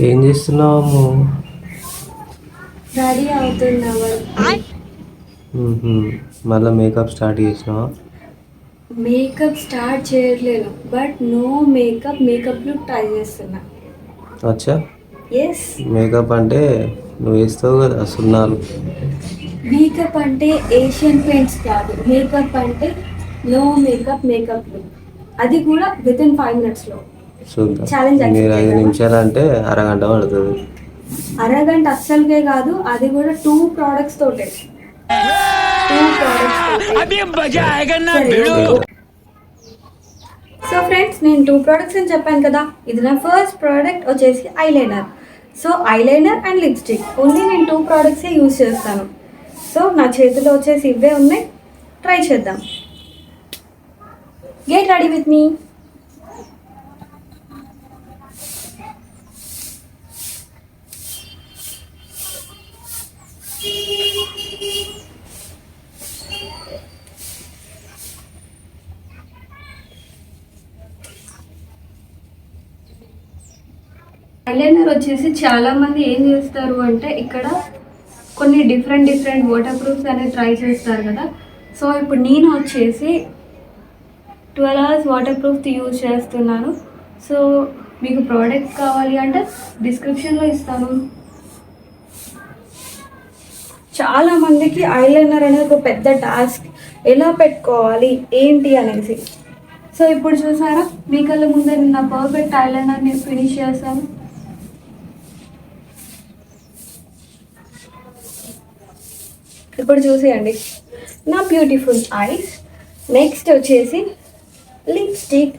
ఏం చేస్తున్నావు రెడీ అవుతున్నావా? మళ్ళీ మేకప్ స్టార్ట్ చేసినావా? Makeup start చేయట్లేను but no makeup makeup look try చేస్తున్నా. అచ్చా? ఎస్ మేకప్ అంటే నువ్వు వేస్తావు కదా సున్నాలు. మేకప్ అంటే ఏషియన్ పెయింట్స్ కాదు. మేకప్ అంటే నో మేకప్ మేకప్ లుక్ అది కూడా విత్ ఇన్ ఫైవ్ మినిట్స్లో చూద్దాం మీరు ఐదు? నిమిషాలు అంటే అరగంట పడుతుంది. అరగంట అస్సలకే కాదు అది కూడా టూ ప్రోడక్ట్స్ తోటే. సో ఫ్రెండ్స్ నేను టూ ప్రోడక్ట్స్ అని చెప్పాను కదా. ఇది నా ఫస్ట్ ప్రోడక్ట్ వచ్చేసి eyeliner so eyeliner and lipstick only నేను టూ ప్రోడక్ట్సే యూస్ చేస్తాను. సో నా చేతిలో వచ్చేసి ఇవే ఉన్నాయి. ట్రై చేద్దాం. Get ready with me eyeliner వచ్చేసి చాలా మంది ఏం చేస్తారు అంటే ఇక్కడ కొన్ని డిఫరెంట్ డిఫరెంట్ వాటర్ ప్రూఫ్స్ అనేది ట్రై చేస్తారు కదా. సో ఇప్పుడు నేను వచ్చేసి twelve hours waterproof use చేస్తున్నాను. సో మీకు ప్రోడక్ట్ కావాలి అంటే డిస్క్రిప్షన్లో ఇస్తాను. చాలా మందికి ఐలైనర్ అనేది ఒక పెద్ద టాస్క్. ఎలా పెట్టుకోవాలి? ఏంటి అనేసి. సో ఇప్పుడు చూసారా? మీ కళ్ళ ముందే నిన్న నా పర్ఫెక్ట్ ఐలైనర్ నేను ఫినిష్ చేస్తాను ఇప్పుడు చూసేయండి. నా బ్యూటిఫుల్ ఐస్ నెక్స్ట్ వచ్చేసి లిప్స్టిక్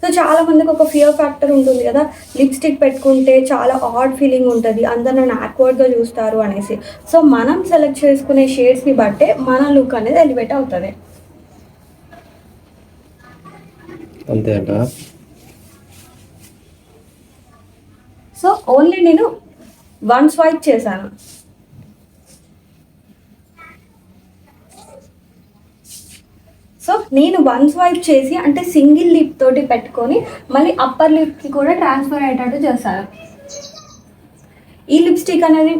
సో చాలా మందికి ఒక ఫియర్ ఫ్యాక్టర్ ఉంటుంది కదా. లిప్స్టిక్ పెట్టుకుంటే చాలా ఆడ్ ఫీలింగ్ ఉంటుంది. అందరు నన్ను యాక్వర్డ్గా చూస్తారు అనేసి. సో మనం సెలెక్ట్ చేసుకునే షేడ్స్ని బట్టే మన లుక్ అనేది ఎలివేట్ అవుతుంది. అంతే అంట? సో ఓన్లీ నేను వన్ స్వైప్ చేశాను. నేను వన్ స్వైప్ చేసి అంటే సింగిల్ లిప్ తోటి పెట్టుకొని మళ్ళీ అప్పర్ లిప్కి కూడా ట్రాన్స్ఫర్ అయ్యేటట్టు చేస్తారు ఈ లిప్స్టిక్ అనేది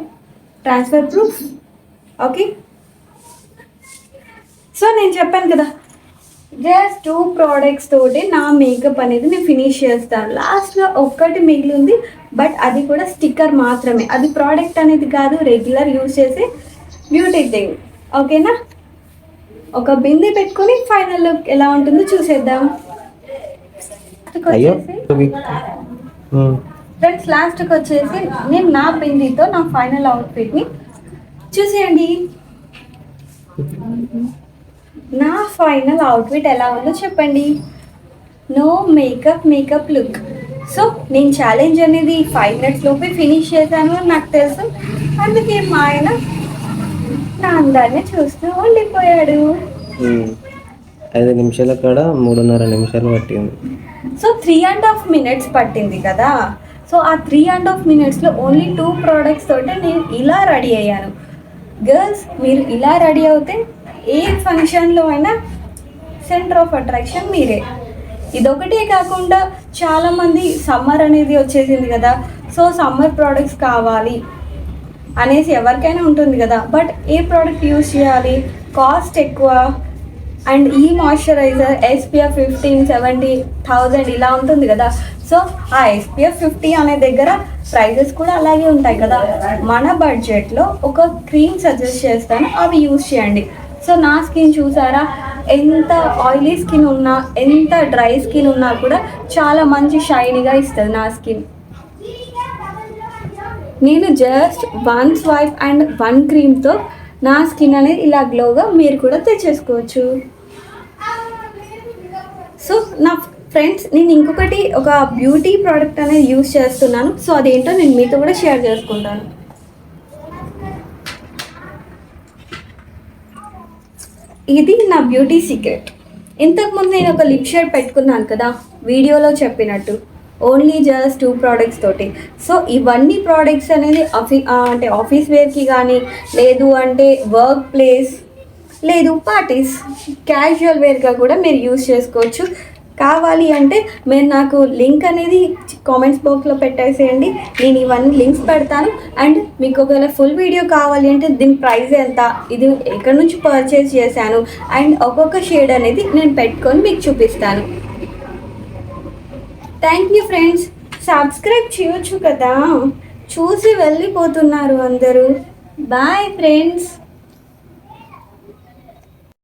ట్రాన్స్ఫర్ ప్రూఫ్ ఓకే సో నేను చెప్పాను కదా జస్ట్ టూ ప్రోడక్ట్స్ తోటి నా మేకప్ అనేది నేను ఫినిష్ చేస్తాను. లాస్ట్లో ఒక్కటి మిగిలింది బట్ అది కూడా స్టిక్కర్ మాత్రమే. అది ప్రోడక్ట్ అనేది కాదు రెగ్యులర్ యూజ్ చేసే బ్యూటీ థింగ్ ఓకేనా ఒక బింది పెట్టుకొని ఫైనల్ లుక్ ఎలా ఉంటుందో చూసేద్దాం. అయ్యో. ఫ్రెండ్స్ లాస్ట్కి వచ్చేసి నేను నా బిందీతో నా ఫైనల్ అవుట్ఫిట్ని చూసేయండి. నా ఫైనల్ అవుట్ఫిట్ ఎలా ఉందో చెప్పండి. No makeup makeup look so నేను ఛాలెంజ్ అనేది ఫైవ్ మినిట్స్ లోపే ఫినిష్ చేశాను అని నాకు తెలుసు. అందుకే మా ఆయన నా అందాన్ని చూస్తూ ఉండిపోయాడు. ఐదు నిమిషాల కాడ మూడున్నర నిమిషాలు పట్టింది. So three and half minutes పట్టింది కదా. సో ఆ త్రీ అండ్ హాఫ్ మినిట్స్లో ఓన్లీ టూ ప్రోడక్ట్స్ తోటి నేను ఇలా రెడీ అయ్యాను. గర్ల్స్ మీరు ఇలా రెడీ అవుతే ఏ ఫంక్షన్లో అయినా సెంటర్ ఆఫ్ అట్రాక్షన్ మీరే. ఇదొకటే కాకుండా చాలామంది సమ్మర్ అనేది వచ్చేసింది కదా. సో సమ్మర్ ప్రోడక్ట్స్ కావాలి. అనేసి ఎవరికైనా ఉంటుంది కదా. బట్ ఏ ప్రోడక్ట్ యూస్ చేయాలి? కాస్ట్ ఎక్కువ. అండ్ ఈ moisturiser SPF fifteen seventy thousand ఇలా ఉంటుంది కదా. సో ఆ ఎస్పీఎఫ్ ఫిఫ్టీ అనే దగ్గర ప్రైజెస్ కూడా అలాగే ఉంటాయి కదా. మన బడ్జెట్లో ఒక క్రీమ్ సజెస్ట్ చేస్తాను అవి యూస్ చేయండి. సో నా స్కిన్ చూసారా? ఎంత ఆయిలీ స్కిన్ ఉన్నా ఎంత డ్రై స్కిన్ ఉన్నా కూడా చాలా మంచి షైనీగా ఇస్తుంది నా స్కిన్ నేను just one swipe and one క్రీమ్తో నా స్కిన్ అనేది ఇలా గ్లోగా మీరు కూడా తెచ్చేసుకోవచ్చు. సో నా ఫ్రెండ్స్ నేను ఇంకొకటి ఒక బ్యూటీ ప్రోడక్ట్ అనేది యూస్ చేస్తున్నాను. సో అదేంటో నేను మీతో కూడా షేర్ చేసుకుంటాను. ఇది నా బ్యూటీ సీక్రెట్ ఇంతకుముందు నేను ఒక లిప్ షేడ్ పెట్టుకున్నాను కదా వీడియోలో చెప్పినట్టు. ఓన్లీ జస్ట్ టూ ప్రోడక్ట్స్ తోటి. సో ఇవన్నీ ప్రోడక్ట్స్ అనేది ఆఫీ అంటే ఆఫీస్ వేర్కి కానీ లేదు అంటే వర్క్ ప్లేస్ లేదు పార్టీస్ క్యాజువల్ వేర్గా కూడా మీరు యూస్ చేసుకోవచ్చు. కావాలి అంటే మీరు నాకు లింక్ అనేది కామెంట్స్ బాక్స్లో పెట్టేసేయండి. నేను ఇవన్నీ లింక్స్ పెడతాను. అండ్ మీకు ఒకవేళ ఫుల్ వీడియో కావాలి అంటే దీని ప్రైస్ ఎంత? ఇది ఎక్కడి నుంచి పర్చేస్ చేశాను? అండ్ ఒక్కొక్క షేడ్ అనేది నేను పెట్టుకొని మీకు చూపిస్తాను. థ్యాంక్ యూ ఫ్రెండ్స్ సబ్స్క్రైబ్ చేయొచ్చు కదా. చూసి వెళ్ళిపోతున్నారు అందరూ. Bye friends